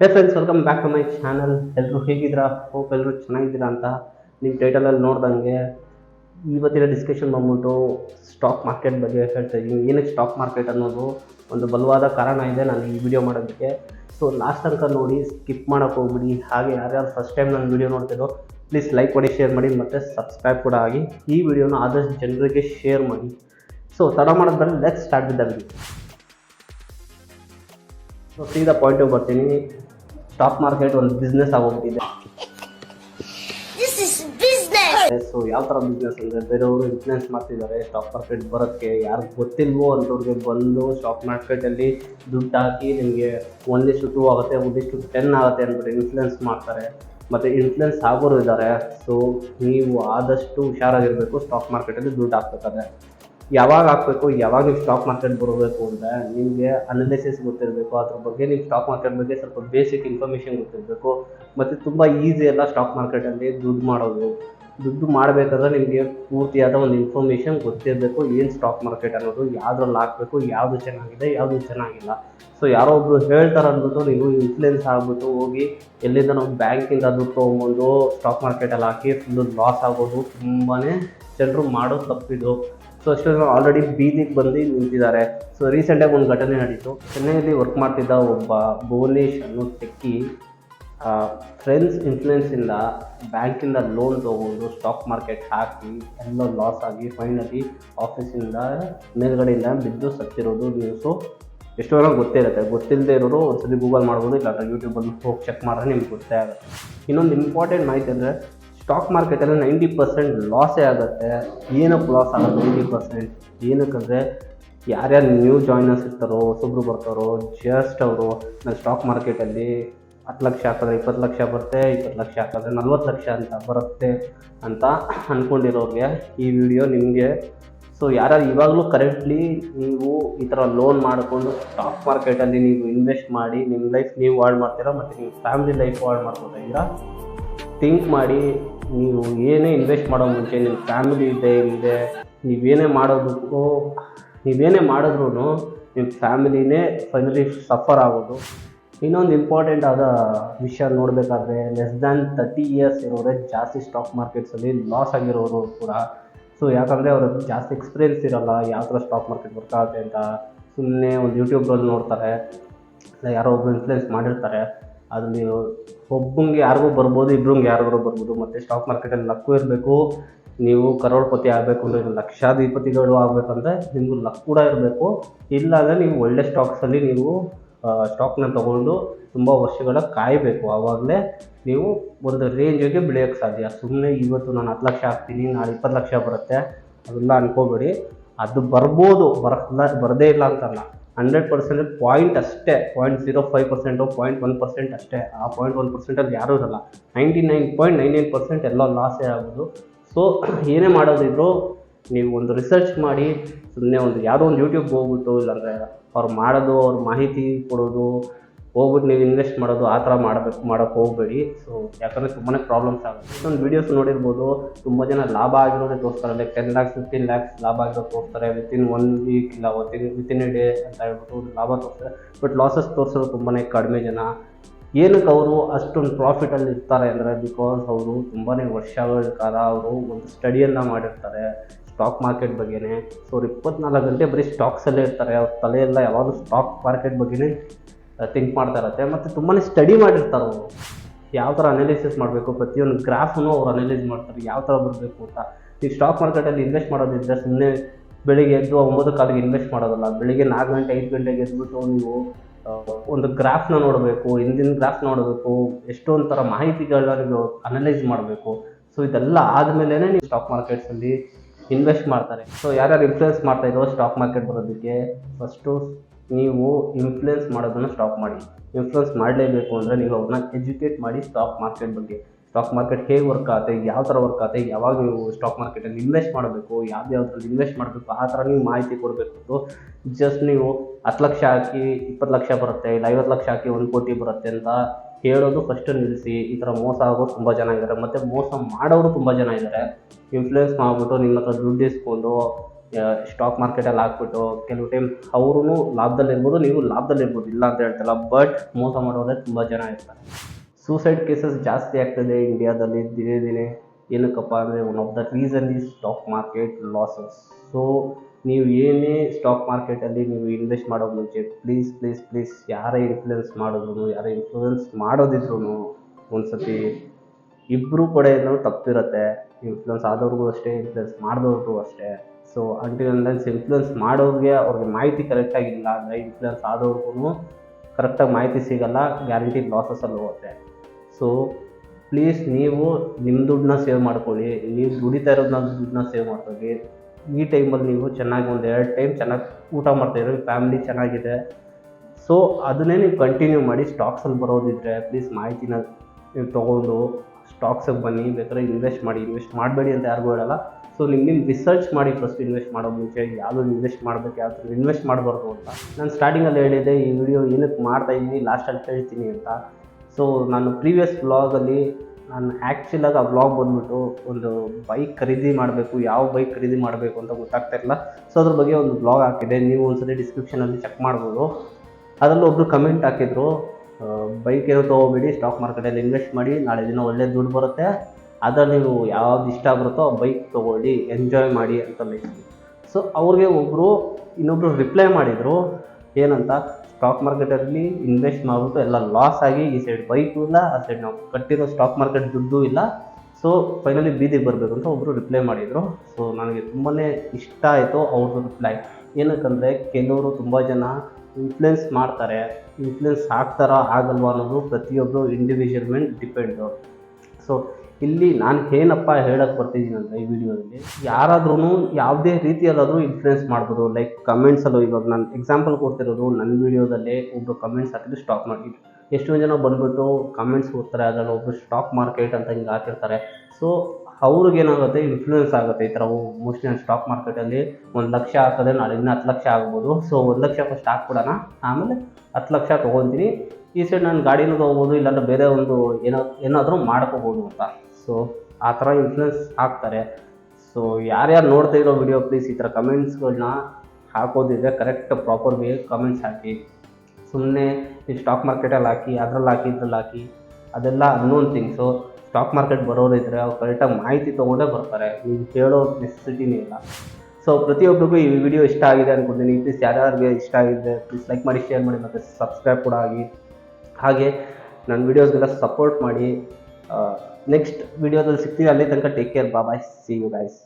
Hey friends welcome back to my channel ಎಲ್ಲರೂ ಹೇಗಿದ್ದೀರಾ? Hope ಎಲ್ಲರೂ ಚೆನ್ನಾಗಿದ್ದೀರಾ ಅಂತ ನಿಮ್ಮ ಟೈಟಲಲ್ಲಿ ನೋಡ್ದಂಗೆ ಇವತ್ತಿನ ಡಿಸ್ಕಷನ್ ಬಂದ್ಬಿಟ್ಟು ಸ್ಟಾಕ್ ಮಾರ್ಕೆಟ್ ಬಗ್ಗೆ ಹೇಳ್ತಾ ಇದ್ದೀನಿ ಏನಕ್ಕೆ ಸ್ಟಾಕ್ ಮಾರ್ಕೆಟ್ ಅನ್ನೋದು ಒಂದು ಬಲವಾದ ಕಾರಣ ಇದೆ ನಾನು ಈ ವಿಡಿಯೋ ಮಾಡೋದಕ್ಕೆ. ಸೊ ಲಾಸ್ಟ್ ತನಕ ನೋಡಿ ಸ್ಕಿಪ್ ಮಾಡೋಕ್ಕೆ ಹೋಗ್ಬಿಡಿ. ಹಾಗೆ ಯಾರ್ಯಾರು ಫಸ್ಟ್ ಟೈಮ್ ನಾನು ವಿಡಿಯೋ ನೋಡ್ತಿರೋ ಪ್ಲೀಸ್ ಲೈಕ್ ಮಾಡಿ ಶೇರ್ ಮಾಡಿ ಮತ್ತು ಸಬ್ಸ್ಕ್ರೈಬ್ ಕೂಡ ಆಗಿ ಈ ವಿಡಿಯೋನ ಆದಷ್ಟು ಜನರಿಗೆ ಶೇರ್ ಮಾಡಿ. ಸೊ ತಡ ಮಾಡೋದು ಬನ್ನಿ let start with video so ಸೀದಾ ಪಾಯಿಂಟಿಗೆ ಬರ್ತೀನಿ ಸ್ಟಾಕ್ ಮಾರ್ಕೆಟ್ ಒಂದು ಬಿಸ್ನೆಸ್ ಆಗೋಗ್ತಿದೆ. ಸೊ ಯಾವ ಥರ ಬಿಸ್ನೆಸ್ ಅಂದರೆ ಬೇರೆಯವರು ಇನ್ಫ್ಲೂಯೆನ್ಸ್ ಮಾಡ್ತಿದ್ದಾರೆ ಸ್ಟಾಕ್ ಮಾರ್ಕೆಟ್ ಬರೋಕ್ಕೆ ಯಾರು ಗೊತ್ತಿಲ್ವೋ ಅಂತವ್ರಿಗೆ ಬಂದು ಸ್ಟಾಕ್ ಮಾರ್ಕೆಟಲ್ಲಿ ದುಡ್ಡು ಹಾಕಿ ನಿಮಗೆ ಒಂದಿಷ್ಟು ಟೂ ಆಗುತ್ತೆ ಒಂದಿಷ್ಟು ಟೆನ್ ಆಗುತ್ತೆ ಅಂದ್ಬಿಟ್ಟು ಇನ್ಫ್ಲೂಯೆನ್ಸ್ ಮಾಡ್ತಾರೆ. ಮತ್ತು ಇನ್ಫ್ಲೂಯೆನ್ಸ್ ಆಗೋರು ಇದ್ದಾರೆ ಸೊ ನೀವು ಆದಷ್ಟು ಹುಷಾರಾಗಿರಬೇಕು ಸ್ಟಾಕ್ ಮಾರ್ಕೆಟಲ್ಲಿ ದುಡ್ಡು ಹಾಕ್ಬೇಕಾದ್ರೆ. ಯಾವಾಗ ಹಾಕ್ಬೇಕು, ಯಾವಾಗ ನೀವು ಸ್ಟಾಕ್ ಮಾರ್ಕೆಟ್ ಬರಬೇಕು ಅಂತ ನಿಮಗೆ ಅನಾಲಿಸಿಸ್ ಗೊತ್ತಿರಬೇಕು. ಅದ್ರ ಬಗ್ಗೆ ನೀವು ಸ್ಟಾಕ್ ಮಾರ್ಕೆಟ್ ಬಗ್ಗೆ ಸ್ವಲ್ಪ ಬೇಸಿಕ್ ಇನ್ಫಾರ್ಮೇಷನ್ ಗೊತ್ತಿರಬೇಕು. ಮತ್ತು ತುಂಬ ಈಸಿ ಎಲ್ಲ ಸ್ಟಾಕ್ ಮಾರ್ಕೆಟಲ್ಲಿ ದುಡ್ಡು ಮಾಡೋದು. ದುಡ್ಡು ಮಾಡಬೇಕಾದ್ರೆ ನಿಮಗೆ ಪೂರ್ತಿಯಾದ ಒಂದು ಇನ್ಫಾರ್ಮೇಷನ್ ಗೊತ್ತಿರಬೇಕು, ಏನು ಸ್ಟಾಕ್ ಮಾರ್ಕೆಟ್ ಅನ್ನೋದು, ಯಾವುದ್ರಲ್ಲಿ ಹಾಕಬೇಕು, ಯಾವುದು ಚೆನ್ನಾಗಿದೆ, ಯಾವುದು ಚೆನ್ನಾಗಿಲ್ಲ. ಸೊ ಯಾರೋ ಒಬ್ರು ಹೇಳ್ತಾರೆ ಅಂದ್ಬಿಟ್ಟು ನೀವು ಇನ್ಫ್ಲುಯೆನ್ಸ್ ಆಗಿಬಿಟ್ಟು ಹೋಗಿ ಎಲ್ಲಿಂದ ನಾವು ಬ್ಯಾಂಕಿಂದ ದುಡ್ಡು ತೊಗೊಂಬಂದು ಸ್ಟಾಕ್ ಮಾರ್ಕೆಟಲ್ಲಿ ಹಾಕಿ ಫುಲ್ಲು ಲಾಸ್ ಆಗೋದು ತುಂಬಾ ಜನರು ಮಾಡೋ ತಪ್ಪಿದು. ಸೊ ಅಷ್ಟು ಜನ ಆಲ್ರೆಡಿ ಬೀದಿಗೆ ಬಂದು ನಿಂತಿದ್ದಾರೆ. ಸೊ ರೀಸೆಂಟಾಗಿ ಒಂದು ಘಟನೆ ನಡೀತು. ಚೆನ್ನೈಯಲ್ಲಿ ವರ್ಕ್ ಮಾಡ್ತಿದ್ದ ಒಬ್ಬ ಭುವನೇಶ್ ಅನ್ನೋ ಟೆಕ್ಕಿ ಫ್ರೆಂಡ್ಸ್ ಇನ್ಫ್ಲೂಯೆನ್ಸಿಂದ ಬ್ಯಾಂಕಿಂದ ಲೋನ್ ತೊಗೊಂಡು ಸ್ಟಾಕ್ ಮಾರ್ಕೆಟ್ ಹಾಕಿ, ಎಲ್ಲ ಲಾಸ್ ಆಗಿ ಫೈನಲಿ ಆಫೀಸಿಂದ ಮೇಲ್ಗಡೆಯಿಂದ ಬಿದ್ದು ಸತ್ತಿರೋದು ನ್ಯೂಸು ಎಷ್ಟೋ ಜನ ಗೊತ್ತಿರುತ್ತೆ ಗೊತ್ತಿಲ್ಲದೆ ಇರೋರು ಒಂದ್ಸಲಿ ಗೂಗಲ್ ಮಾಡ್ಬೋದು ಇಲ್ಲ ಯೂಟ್ಯೂಬಲ್ಲಿ ಹೋಗಿ ಚೆಕ್ ಮಾಡಿದ್ರೆ ನಿಮ್ಗೆ ಗೊತ್ತೇ ಆಗುತ್ತೆ. ಇನ್ನೊಂದು ಇಂಪಾರ್ಟೆಂಟ್ ಮಾಹಿತಿ ಅಂದರೆ ಸ್ಟಾಕ್ ಮಾರ್ಕೆಟಲ್ಲಿ ನೈಂಟಿ ಪರ್ಸೆಂಟ್ ಲಾಸೇ ಆಗುತ್ತೆ. ಏನಕ್ಕೆ ಲಾಸ್ ಆಗುತ್ತೆ ನೈಂಟಿ ಪರ್ಸೆಂಟ್ ಏನಕ್ಕಂದರೆ ಯಾರ್ಯಾರು ನ್ಯೂ ಜಾಯ್ನರ್ಸ್ ಇರ್ತಾರೋ, ಹೊಸೊಬ್ರು ಬರ್ತಾರೋ ಜಸ್ಟ್ ಅವರು ನಾನು ಸ್ಟಾಕ್ ಮಾರ್ಕೆಟಲ್ಲಿ ಹತ್ತು ಲಕ್ಷ ಹಾಕಿದ್ರೆ ಇಪ್ಪತ್ತು ಲಕ್ಷ ಬರುತ್ತೆ, ಇಪ್ಪತ್ತು ಲಕ್ಷ ಹಾಕಿದ್ರೆ ನಲ್ವತ್ತು ಲಕ್ಷ ಅಂತ ಬರುತ್ತೆ ಅಂತ ಅಂದ್ಕೊಂಡಿರೋರಿಗೆ ಈ ವಿಡಿಯೋ ನಿಮಗೆ. ಸೊ ಯಾರ್ಯಾರು ಇವಾಗಲೂ ಕರೆಕ್ಟ್ಲಿ ನೀವು ಈ ಥರ ಲೋನ್ ಮಾಡಿಕೊಂಡು ಸ್ಟಾಕ್ ಮಾರ್ಕೆಟಲ್ಲಿ ನೀವು ಇನ್ವೆಸ್ಟ್ ಮಾಡಿ ನಿಮ್ಮ ಲೈಫ್ ನೀವು ಹಾಳು ಮಾಡ್ತೀರಾ ಮತ್ತು ನಿಮ್ಮ ಫ್ಯಾಮಿಲಿ ಲೈಫ್ ಹಾಳು ಮಾಡ್ಕೊತಾ ಇದ್ದೀರಾ ಥಿಂಕ್ ಮಾಡಿ, ನೀವು ಏನೇ ಇನ್ವೆಸ್ಟ್ ಮಾಡೋ ಮುಂಚೆ ನಿಮ್ಮ ಫ್ಯಾಮಿಲಿ ಇದೆ ಇದೆ ನೀವೇನೇ ಮಾಡೋದಕ್ಕೂ ನೀವೇನೇ ಮಾಡಿದ್ರೂ ನಿಮ್ಮ ಫ್ಯಾಮಿಲಿನೇ ಫೈನಲಿ ಸಫರ್ ಆಗೋದು. ಇನ್ನೊಂದು ಇಂಪಾರ್ಟೆಂಟ್ ಆದ ವಿಷಯ ನೋಡಬೇಕಾದ್ರೆ ಲೆಸ್ ದ್ಯಾನ್ ತರ್ಟಿ ಇಯರ್ಸ್ ಇರೋರೆ ಜಾಸ್ತಿ ಸ್ಟಾಕ್ ಮಾರ್ಕೆಟ್ಸಲ್ಲಿ ಲಾಸ್ ಆಗಿರೋರು ಕೂಡ. ಸೊ ಯಾಕಂದರೆ ಅವ್ರಿಗೆ ಜಾಸ್ತಿ ಎಕ್ಸ್ಪೀರಿಯೆನ್ಸ್ ಇರೋಲ್ಲ, ಯಾವ ಥರ ಸ್ಟಾಕ್ ಮಾರ್ಕೆಟ್ ವರ್ಕ್ ಆಗುತ್ತೆ ಅಂತ ಸುಮ್ಮನೆ ಒಂದು ಯೂಟ್ಯೂಬ್ರಲ್ಲಿ ನೋಡ್ತಾರೆ. ಯಾರೋ ಒಬ್ರು ಇನ್ಫ್ಲೂಯೆನ್ಸ್ ಮಾಡಿರ್ತಾರೆ. ಅದರಲ್ಲಿ ಒಬ್ಬಂಗೆ ಯಾರಿಗೂ ಬರ್ಬೋದು ಇಬ್ಬರಂಗೆ ಯಾರಿಗೂ ಬರ್ಬೋದು, ಮತ್ತು ಸ್ಟಾಕ್ ಮಾರ್ಕೆಟಲ್ಲಿ ಲಕ್ಕು ಇರಬೇಕು, ನೀವು ಕರೋಡ್ಪತಿ ಆಗಬೇಕು ಅಂದರೆ ಲಕ್ಷಾಧಿಪತಿಗಳು ಆಗಬೇಕಂದ್ರೆ ನಿಮಗೂ ಲಕ್ ಕೂಡ ಇರಬೇಕು. ಇಲ್ಲಾಂದರೆ ನೀವು ಒಳ್ಳೆ ಸ್ಟಾಕ್ಸಲ್ಲಿ ನೀವು ಸ್ಟಾಕ್ನ ತೊಗೊಂಡು ತುಂಬ ವರ್ಷಗಳ ಕಾಯಬೇಕು. ಆವಾಗಲೇ ನೀವು ಒಂದು ರೇಂಜಿಗೆ ಬೆಳೆಯೋಕ್ಕೆ ಸಾಧ್ಯ. ಸುಮ್ಮನೆ ಇವತ್ತು ನಾನು ಹತ್ತು ಲಕ್ಷ ಹಾಕ್ತೀನಿ, ನಾಳೆ ಇಪ್ಪತ್ತು ಲಕ್ಷ ಬರುತ್ತೆ, ಅದೆಲ್ಲ ಅನ್ಕೋಬೇಡಿ. ಅದು ಬರ್ಬೋದು, ಬರಲ್ಲ, ಬರದೇ ಇಲ್ಲ ಅಂತಲ್ಲ. ಹಂಡ್ರೆಡ್ ಪರ್ಸೆಂಟ್ ಪಾಯಿಂಟ್ ಅಷ್ಟೇ point zero five percent point one percent ಅಷ್ಟೇ. ಆ ಪಾಯಿಂಟ್ ಒನ್ ಪರ್ಸೆಂಟಲ್ಲಿ ಯಾರೂ ಇರಲ್ಲ. Ninety nine point nine nine percent ಎಲ್ಲ ಲಾಸೇ ಆಗೋದು. ಸೊ ಏನೇ ಮಾಡೋದಿದ್ರು ನೀವು ಒಂದು ರಿಸರ್ಚ್ ಮಾಡಿ ಸುಮ್ಮನೆ ಒಂದು ಯಾವುದೋ ಒಂದು ಯೂಟ್ಯೂಬ್ಗೆ ಹೋಗ್ಬಿಟ್ಟು ಇಲ್ಲಾಂದರೆ ಅವ್ರು ಮಾಡೋದು, ಅವ್ರ ಮಾಹಿತಿ ಕೊಡೋದು ಹೋಗ್ಬಿಟ್ಟು ನೀವು ಇನ್ವೆಸ್ಟ್ ಮಾಡೋದು ಆ ಥರ ಮಾಡಬೇಕು ಮಾಡೋಕ್ಕೆ ಹೋಗಬೇಡಿ. ಸೊ ಯಾಕಂದರೆ ತುಂಬಾ ಪ್ರಾಬ್ಲಮ್ಸ್ ಆಗುತ್ತೆ. ಇಷ್ಟೊಂದು ವೀಡಿಯೋಸ್ ನೋಡಿರ್ಬೋದು, ತುಂಬ ಜನ ಲಾಭ ಆಗಿರೋದೇ ತೋರಿಸ್ತಾರೆ. Like ten lakhs fifteen lakhs ಲಾಭ ಆಗಿರೋದು ತೋರಿಸ್ತಾರೆ. ವಿತಿನ್ ಒನ್ ವೀಕ್ ಇಲ್ಲ ವಿತಿನ್ ವಿತಿನ್ ಎ ಡೇ ಅಂತ ಹೇಳ್ಬಿಟ್ಟು ಲಾಭ ತೋರಿಸ್ತಾರೆ. ಬಟ್ ಲಾಸಸ್ ತೋರಿಸೋದು ತುಂಬಾ ಕಡಿಮೆ ಜನ. ಏನಕ್ಕೆ ಅವರು ಅಷ್ಟೊಂದು ಪ್ರಾಫಿಟಲ್ಲಿ ಇರ್ತಾರೆ ಅಂದರೆ ಬಿಕಾಸ್ ಅವರು ತುಂಬಾ ವರ್ಷಗಳ ಕಾಲ ಅವರು ಒಂದು ಸ್ಟಡಿಯನ್ನು ಮಾಡಿರ್ತಾರೆ. ಸ್ಟಾಕ್ ಮಾರ್ಕೆಟ್ ಬಗ್ಗೆನೇ. ಸೊ ಅವ್ರು ಇಪ್ಪತ್ನಾಲ್ಕು ಗಂಟೆ ಬರೀ ಸ್ಟಾಕ್ಸಲ್ಲೇ ಇರ್ತಾರೆ. ಅವ್ರ ತಲೆಯೆಲ್ಲ ಯಾವಾಗಲೂ ಸ್ಟಾಕ್ ಮಾರ್ಕೆಟ್ ಬಗ್ಗೆನೇ ಥಿಂಕ್ ಮಾಡ್ತಾ ಇರತ್ತೆ. ಮತ್ತು ತುಂಬಾ ಸ್ಟಡಿ ಮಾಡಿರ್ತಾರೆ ಅವರು. ಯಾವ ಥರ ಅನಾಲಿಸಿಸ್ ಮಾಡಬೇಕು, ಪ್ರತಿಯೊಂದು ಗ್ರಾಫನ್ನು ಅವ್ರು ಅನಲೈಸ್ ಮಾಡ್ತಾರೆ. ಯಾವ ಥರ ಬರಬೇಕು ಅಂತ. ಈಗ ಸ್ಟಾಕ್ ಮಾರ್ಕೆಟಲ್ಲಿ ಇನ್ವೆಸ್ಟ್ ಮಾಡೋದಿದ್ರೆ ಸುಮ್ಮನೆ ಬೆಳಿಗ್ಗೆ ಎದ್ದು ಒಂಬತ್ತು ಕಾಲಿಗೆ ಇನ್ವೆಸ್ಟ್ ಮಾಡೋದಲ್ಲ. ಬೆಳಿಗ್ಗೆ ನಾಲ್ಕು ಗಂಟೆ, ಐದು ಗಂಟೆಗೆ ಎದ್ಬಿಟ್ಟು ನೀವು ಒಂದು ಗ್ರಾಫ್ನ ನೋಡಬೇಕು, ಹಿಂದಿನ ಗ್ರಾಫ್ ನೋಡಬೇಕು, ಎಷ್ಟೊಂದು ಥರ ಮಾಹಿತಿಗಳನ್ನ ನೀವು ಅನಲೈಸ್ ಮಾಡಬೇಕು. ಸೊ ಇದೆಲ್ಲ ಆದಮೇಲೆ ನೀವು ಸ್ಟಾಕ್ ಮಾರ್ಕೆಟ್ಸಲ್ಲಿ ಇನ್ವೆಸ್ಟ್ ಮಾಡ್ತಾರೆ. ಸೊ ಯಾರ್ಯಾರು ಇನ್ಫ್ಲೂಯೆನ್ಸ್ ಮಾಡ್ತಾ ಇರೋ ಸ್ಟಾಕ್ ಮಾರ್ಕೆಟ್ ಬರೋದಕ್ಕೆ ಫಸ್ಟು ನೀವು ಇನ್ಫ್ಲುಯೆನ್ಸ್ ಮಾಡೋದನ್ನು ಸ್ಟಾಪ್ ಮಾಡಿ. ಇನ್ಫ್ಲುಯೆನ್ಸ್ ಮಾಡಲೇಬೇಕು ಅಂದರೆ ನೀವು ಅವ್ರನ್ನ ಎಜುಕೇಟ್ ಮಾಡಿ ಸ್ಟಾಕ್ ಮಾರ್ಕೆಟ್ ಬಗ್ಗೆ. ಸ್ಟಾಕ್ ಮಾರ್ಕೆಟ್ ಹೇಗೆ ವರ್ಕ್ ಆಗುತ್ತೆ, ಯಾವ ಥರ ವರ್ಕ್ ಆಗುತ್ತೆ, ಯಾವಾಗ ನೀವು ಸ್ಟಾಕ್ ಮಾರ್ಕೆಟಲ್ಲಿ ಇನ್ವೆಸ್ಟ್ ಮಾಡಬೇಕು ಯಾವ್ದ್ಯಾವ್ದ್ರಲ್ಲಿ ಇನ್ವೆಸ್ಟ್ ಮಾಡಬೇಕು, ಆ ಥರ ನೀವು ಮಾಹಿತಿ ಕೊಡಬೇಕು. ಜಸ್ಟ್ ನೀವು ಹತ್ತು ಲಕ್ಷ ಹಾಕಿ ಇಪ್ಪತ್ತು ಲಕ್ಷ ಬರುತ್ತೆ, ಇಲ್ಲ ಐವತ್ತು ಲಕ್ಷ ಹಾಕಿ ಒಂದು ಕೋಟಿ ಬರುತ್ತೆ ಅಂತ ಹೇಳೋದು ಫಸ್ಟ್ ನಿಲ್ಲಿಸಿ, ಈ ಥರ ಮೋಸ ಆಗೋರು ತುಂಬ ಜನ ಇದ್ದಾರೆ. ಮತ್ತು ಮೋಸ ಮಾಡೋರು ತುಂಬ ಜನ ಇದ್ದಾರೆ. ಇನ್ಫ್ಲುಯೆನ್ಸ್ ಮಾಡಿಬಿಟ್ಟು ನಿಮ್ಮ ಹತ್ರ ದುಡ್ಡು ಇಸ್ಕೊಂಡು ಸ್ಟಾಕ್ ಮಾರ್ಕೆಟಲ್ಲಿ ಹಾಕ್ಬಿಟ್ಟು ಕೆಲವು ಟೈಮ್ ಅವ್ರೂ ಲಾಭದಲ್ಲಿರ್ಬೋದು ನೀವು ಲಾಭದಲ್ಲಿರ್ಬೋದು ಇಲ್ಲ ಅಂತ ಹೇಳ್ತಲ್ಲ ಬಟ್ ಮೋಸ ಮಾಡೋದೇ ತುಂಬ ಜನ ಇರ್ತಾರೆ. ಸೂಸೈಡ್ ಕೇಸಸ್ ಜಾಸ್ತಿ ಆಗ್ತದೆ ಇಂಡಿಯಾದಲ್ಲಿ ದಿನೇ ದಿನೇ. ಏನಕ್ಕಪ್ಪ ಅಂದರೆ one of the reason is stock market losses so ನೀವು ಏನೇ ಸ್ಟಾಕ್ ಮಾರ್ಕೆಟಲ್ಲಿ ನೀವು ಇನ್ವೆಸ್ಟ್ ಮಾಡೋ ಮುಂಚೆ ಪ್ಲೀಸ್ ಪ್ಲೀಸ್ ಪ್ಲೀಸ್ ಯಾರೇ ಇನ್ಫ್ಲೂಯೆನ್ಸ್ ಮಾಡಿದ್ರು ಯಾರೇ ಇನ್ಫ್ಲೂಯೆನ್ಸ್ ಮಾಡೋದಿದ್ರು ಒಂದು ಸತಿ ಇಬ್ಬರು ಕಡೆಯಿಂದ ತಪ್ಪಿರುತ್ತೆ. ಇನ್ಫ್ಲೂಯೆನ್ಸ್ ಆದವ್ರಿಗೂ ಅಷ್ಟೇ ಇನ್ಫ್ಲೂಯೆನ್ಸ್ ಮಾಡಿದವ್ರಿಗೂ ಅಷ್ಟೇ. ಸೊ ಅಂಟಿಲ್ ಇನ್ಫ್ಲೂಯೆನ್ಸ್ ಮಾಡೋರಿಗೆ ಅವ್ರಿಗೆ ಮಾಹಿತಿ ಕರೆಕ್ಟಾಗಿಲ್ಲ ಅಂದರೆ ಇನ್ಫ್ಲುಯೆನ್ಸ್ ಆದವ್ರಿಗೂ ಕರೆಕ್ಟಾಗಿ ಮಾಹಿತಿ ಸಿಗಲ್ಲ ಗ್ಯಾರಂಟಿ ಲಾಸಸಲ್ಲಿ ಹೋಗುತ್ತೆ. ಸೊ ಪ್ಲೀಸ್ ನೀವು ನಿಮ್ಮ ದುಡ್ಡನ್ನ ಸೇವ್ ಮಾಡ್ಕೊಳ್ಳಿ. ನೀವು ದುಡಿತಾ ಇರೋದನ್ನ ದುಡ್ಡನ್ನ ಸೇವ್ ಮಾಡ್ಕೊಳ್ಳಿ. ಈ ಟೈಮಲ್ಲಿ ನೀವು ಚೆನ್ನಾಗಿ ಒಂದು ಎರಡು ಟೈಮ್ ಚೆನ್ನಾಗಿ ಊಟ ಮಾಡ್ತಾಯಿರೋ ಫ್ಯಾಮಿಲಿ ಚೆನ್ನಾಗಿದೆ. ಸೊ ಅದನ್ನೇ ನೀವು ಕಂಟಿನ್ಯೂ ಮಾಡಿ ಸ್ಟಾಕ್ಸಲ್ಲಿ ಬರೋದಿದ್ರೆ ಪ್ಲೀಸ್ ಮಾಹಿತಿನ ನೀವು ತೊಗೊಂಡು ಸ್ಟಾಕ್ಸಿಗೆ ಬನ್ನಿ. ಬೇಕಾದ್ರೆ ಇನ್ವೆಸ್ಟ್ ಮಾಡಿ. ಇನ್ವೆಸ್ಟ್ ಮಾಡಬೇಡಿ ಅಂತ ಯಾರಿಗೂ ಹೇಳಲ್ಲ. ಸೊ ನಿಮ್ಮ ನಿಮ್ಮ ರಿಸರ್ಚ್ ಮಾಡಿ ಫಸ್ಟ್ ಇನ್ವೆಸ್ಟ್ ಮಾಡೋ ಮುಂಚೆ, ಯಾವುದು ಇನ್ವೆಸ್ಟ್ ಮಾಡಬೇಕು, ಯಾವ್ದು ಇನ್ವೆಸ್ಟ್ ಮಾಡಬಾರ್ದು ಅಂತ. ನಾನು ಸ್ಟಾರ್ಟಿಂಗಲ್ಲಿ ಹೇಳಿದೆ ಈ ವಿಡಿಯೋ ಏನಕ್ಕೆ ಮಾಡ್ತಾ ಇದ್ದೀನಿ ಲಾಸ್ಟಲ್ಲಿ ಹೇಳ್ತೀನಿ ಅಂತ. ಸೊ ನಾನು ಪ್ರೀವಿಯಸ್ ವ್ಲಾಗಲ್ಲಿ ನಾನು ಆ್ಯಕ್ಚುಲಾಗಿ ಆ ವ್ಲಾಗ್ ಬಂದ್ಬಿಟ್ಟು ಒಂದು ಬೈಕ್ ಖರೀದಿ ಮಾಡಬೇಕು, ಯಾವ ಬೈಕ್ ಖರೀದಿ ಮಾಡಬೇಕು ಅಂತ ಗೊತ್ತಾಗ್ತಾ ಇಲ್ಲ ಸೊ ಅದ್ರ ಬಗ್ಗೆ ಒಂದು ಬ್ಲಾಗ್ ಹಾಕಿದೆ ನೀವು ಒಂದ್ಸರಿ ಡಿಸ್ಕ್ರಿಪ್ಷನಲ್ಲಿ ಚೆಕ್ ಮಾಡ್ಬೋದು. ಅದರಲ್ಲಿ ಒಬ್ಬರು ಕಮೆಂಟ್ ಹಾಕಿದ್ರು ಬೈಕ್ ಏನೋ ತೊಗೋಬೇಡಿ ಸ್ಟಾಕ್ ಮಾರ್ಕೆಟಲ್ಲಿ ಇನ್ವೆಸ್ಟ್ ಮಾಡಿ, ನಾಳೆ ದಿನ ಒಳ್ಳೆ ದುಡ್ಡು ಬರುತ್ತೆ ಅದ್ರಲ್ಲಿ ನೀವು ಯಾವ್ದು ಇಷ್ಟ ಆಗುತ್ತೋ ಆ ಬೈಕ್ ತೊಗೊಳ್ಳಿ ಎಂಜಾಯ್ ಮಾಡಿ ಅಂತ ಮೆಸೇಜ್ ಸೊ ಅವ್ರಿಗೆ ಒಬ್ಬರು ಇನ್ನೊಬ್ಬರು ರಿಪ್ಲೈ ಮಾಡಿದರು, ಏನಂತ? ಸ್ಟಾಕ್ ಮಾರ್ಕೆಟಲ್ಲಿ ಇನ್ವೆಸ್ಟ್ ಮಾಡಿಬಿಟ್ಟು ಎಲ್ಲ ಲಾಸ್ ಆಗಿ ಈ ಸೈಡ್ ಬೈಕು ಇಲ್ಲ, ಆ ಸೈಡ್ ನಾವು ಕಟ್ಟಿರೋ ಸ್ಟಾಕ್ ಮಾರ್ಕೆಟ್ ದುಡ್ಡು ಇಲ್ಲ. ಸೊ ಫೈನಲಿ ಬೀದಿಗೆ ಬರಬೇಕು ಅಂತ ಒಬ್ಬರು ರಿಪ್ಲೈ ಮಾಡಿದರು. ಸೊ ನನಗೆ ತುಂಬಾ ಇಷ್ಟ ಆಯಿತು ಅವ್ರದ್ದು ರಿಪ್ಲೈ ಏನಕ್ಕಂದರೆ ಕೆಲವರು ತುಂಬ ಜನ ಇನ್ಫ್ಲುಯೆನ್ಸ್ ಮಾಡ್ತಾರೆ. ಇನ್ಫ್ಲುಯೆನ್ಸ್ ಆಗ್ತಾರಾ ಆಗಲ್ವಾ ಅನ್ನೋದು ಪ್ರತಿಯೊಬ್ಬರು ಇಂಡಿವಿಜುವಲ್ ಮೇಲೆ ಡಿಪೆಂಡು ಸೊ ಇಲ್ಲಿ ನಾನು ಏನಪ್ಪ ಹೇಳಕ್ಕೆ ಬರ್ತಿದ್ದೀನಿ ಅಂದರೆ ಈ ವಿಡಿಯೋದಲ್ಲಿ ಯಾರಾದ್ರೂ ಯಾವುದೇ ರೀತಿಯಲ್ಲಾದರೂ ಇನ್ಫ್ಲುಯೆನ್ಸ್ ಮಾಡ್ಬೋದು. ಲೈಕ್ ಕಮೆಂಟ್ಸಲ್ಲೂ ಇವಾಗ ನಾನು ಎಕ್ಸಾಂಪಲ್ ಕೊಡ್ತಿರೋದು ನನ್ನ ವಿಡಿಯೋದಲ್ಲಿ ಒಬ್ಬರು ಕಮೆಂಟ್ಸ್ ಹಾಕಿದ್ರು ಸ್ಟಾಕ್ ಮಾರ್ಕೆಟ್ ಎಷ್ಟೊಂದು ಜನ ಬಂದುಬಿಟ್ಟು ಕಮೆಂಟ್ಸ್ ಓದ್ತಾರೆ, ಅದರಲ್ಲಿ ಒಬ್ಬರು ಸ್ಟಾಕ್ ಮಾರ್ಕೆಟ್ ಅಂತ ಹಿಂಗೆ ಹಾಕಿರ್ತಾರೆ. ಸೊ ಅವ್ರಿಗೇನಾಗುತ್ತೆ ಇನ್ಫ್ಲೂಯೆನ್ಸ್ ಆಗುತ್ತೆ ಈ ಥರ ಮೋಸ್ಟ್ಲಿ ನಾನು ಸ್ಟಾಕ್ ಮಾರ್ಕೆಟಲ್ಲಿ ಒಂದು ಲಕ್ಷ ಹಾಕಿದ್ರೆ ನಾಳೆ ಇನ್ನೂ ಹತ್ತು ಲಕ್ಷ ಆಗ್ಬೋದು. ಸೊ ಒಂದು ಲಕ್ಷ ಫಸ್ಟ್ ಹಾಕ್ಬಿಡೋಣ ಆಮೇಲೆ ಹತ್ತು ಲಕ್ಷ ತೊಗೊತೀನಿ ಈ ಸೈಡ್ ನಾನು ಗಾಡಿನೂ ತೊಗೋಬೋದು, ಇಲ್ಲಾಂದ್ರೆ ಬೇರೆ ಒಂದು ಏನೋ, ಏನಾದರೂ ಮಾಡ್ಕೋಬೋದು ಅಂತ. ಸೊ ಆ ಥರ ಇನ್ಫ್ಲುಯೆನ್ಸ್ ಆಗ್ತಾರೆ. ಸೊ ಯಾರ್ಯಾರು ನೋಡ್ತಾ ಇರೋ ವಿಡಿಯೋ ಪ್ಲೀಸ್ ಈ ಥರ ಕಮೆಂಟ್ಸ್ಗಳನ್ನ ಹಾಕೋದಿದ್ರೆ ಕರೆಕ್ಟ್ ಪ್ರಾಪರ್ ವೇ ಕಮೆಂಟ್ಸ್ ಹಾಕಿ. ಸುಮ್ಮನೆ ಈ ಸ್ಟಾಕ್ ಮಾರ್ಕೆಟಲ್ಲಿ ಹಾಕಿ ಅದ್ರಲ್ಲಿ ಹಾಕಿ ಇದ್ರಲ್ಲಿ ಹಾಕಿ, ಅದೆಲ್ಲ ಅನ್ನೋನ್ ಥಿಂಗ್ಸು ಸ್ಟಾಕ್ ಮಾರ್ಕೆಟ್ ಬರೋರಿದ್ರೆ ಅವ್ರು ಕರೆಕ್ಟಾಗಿ ಮಾಹಿತಿ ತೊಗೊಂಡೇ ಬರ್ತಾರೆ. ನೀವು ಹೇಳೋ ನೆಸೆಸಿಟಿನೇ ಇಲ್ಲ. ಸೊ ಪ್ರತಿಯೊಬ್ಬರಿಗೂ ಈ ವಿಡಿಯೋ ಇಷ್ಟ ಆಗಿದೆ ಅನ್ಕೊತೀನಿ ಪ್ಲೀಸ್ ಯಾರ್ಯಾರಿಗೆ ಇಷ್ಟ ಆಗಿದೆ ಪ್ಲೀಸ್ ಲೈಕ್ ಮಾಡಿ ಶೇರ್ ಮಾಡಿ, ಮತ್ತು ಸಬ್ಸ್ಕ್ರೈಬ್ ಕೂಡ ಆಗಿ. ಹಾಗೆ ನನ್ನ ವೀಡಿಯೋಸ್ಗೆಲ್ಲ ಸಪೋರ್ಟ್ ಮಾಡಿ. ನೆಕ್ಸ್ಟ್ ವಿಡಿಯೋದಲ್ಲಿ ಸಿಗ್ತೀನಿ ಅಲ್ಲಿ ತನಕ take care bye see you guys